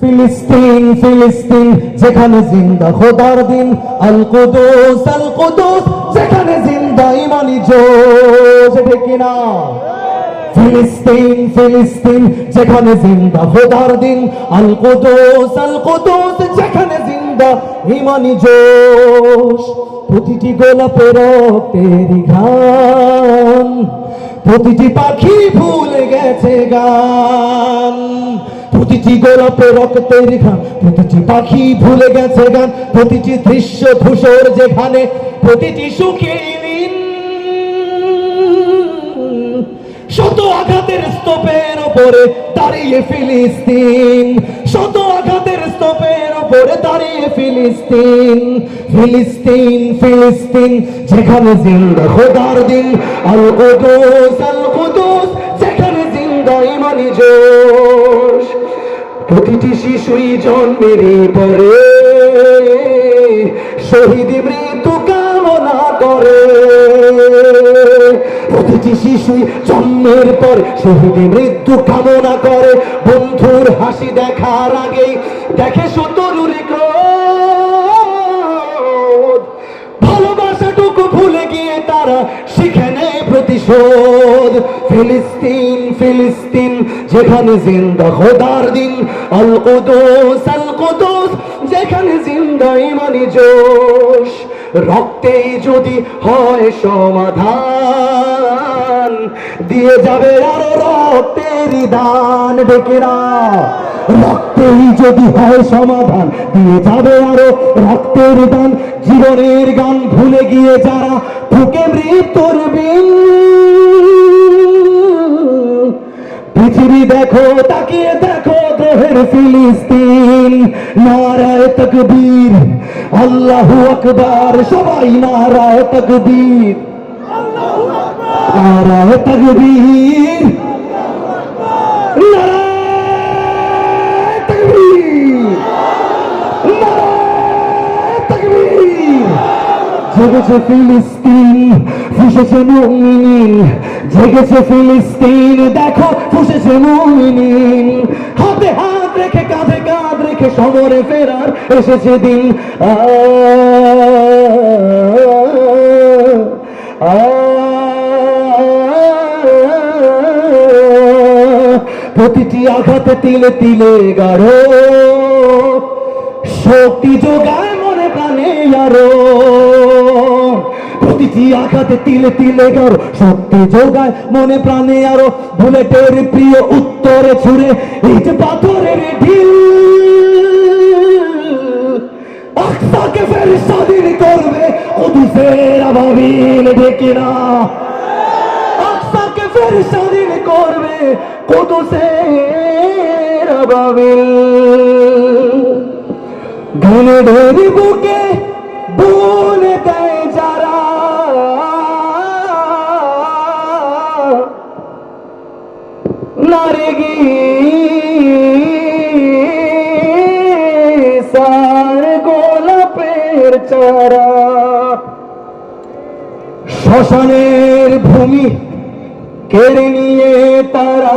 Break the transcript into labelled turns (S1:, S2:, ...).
S1: ফিলিস্তিন ফিলিস্তিন, যেখানে জিন্দা খোদার দিন। আল কুদুস আল কুদুস, যেখানে জিন্দা ইমানি জোশ এটা কিনা? ফিলিস্তিন ফিলিস্তিন, যেখানে জিন্দা খোদার দিন। আল কুদুস আল কুদুস, যেখানে জিন্দা ইমানি জোশ। প্রতিটি গোলাপের রক্তেরই ঘাম প্রতিটি পাখি ভুলে গেছে গান। প্রতিটি গোলাপে রক্তের ঘাম প্রতিটি পাখি ভুলে গেছে গান, প্রতিটি দৃশ্য ধূসর যেখানে, প্রতিটি সুখে শত আঘাতের স্তূপের ওপরে দাঁড়িয়ে ফিলিস্তিন, শত আঘাতের স্তূপের ওপরে দাঁড়িয়ে ফিলিস্তিন ফিলিস্তিন ফিলিস্তিন, যেখানে জিন্দা খোদার দিন আল কুদুস আল কুদুস যেখানে জিন্দা ইমানি জোশ প্রতিটি শিশুই জন্মেরই পরে শহীদ মৃত্যু কামনা করে। প্রতিটি শিশুই জন্মের পর শহীদ মৃত্যু কামনা করে। বন্ধুর হাসি দেখার আগেই দেখে শতরুর ভালোবাসাটুকু ভুলে গিয়ে তারা শিখে প্রতিশোধ, ফিলিস্তিন ফিলিস্তিন, যেখানে জিন্দা খোদার দিন আল কুদুস আল কুদুস যেখানে জিন্দা ইমানি জোশ, রক্তেই যদি হয় সমাধান, দিয়ে যাবে আরও রক্তের দান ডেকেরা রক্তেই যদি হয় সমাধান, দিয়ে যাবে আরও রক্তের দান। জীবনের গান ভুলে গিয়ে যারা ঢুকে মৃত্যুর বিন। পৃথিবী দেখো, তাকিয়ে দেখো গ্রহের ফিলিস্তিন। নারায় তকবীর, আল্লাহু আকবার, সবাই নারায় তকবীর। নারায় তকবীর নারায় তকবীর নারায় তকবীর জেগেছে ফিলিস্তিন, ফুসেছে মুমিনিন জেগেছে ফিলিস্তিন, দেখো ফুসেছে মুমিনিন হাতে হাত রেখে, কাঁধে কাঁধ রেখে সমরে ফেরার এসেছে দিন। প্রতিটি আঘাতে তিলে তিলে গাঢ় শক্তি যোগায় মনে প্রাণে আরও। প্রতিটি আঘাতে তিলে তিলে গাঢ় শক্তি যোগায় মনে প্রাণে আরও। বুলেটের প্রিয় উত্তরে ছুড়ে ইট পাথরের ঢিল। আকসাকে ফের স্বাধীন করবে কুদুসের আবাবিল না আকসাকে ফের স্বাধীন করবে কুদুসের আবাবিল। ঘনে ঢেরি বুকে বলে দেয় যারা। নারেগি সার গোলাপের চারা। শ্মশানের ভূমি কেড়ে নিয়ে তারা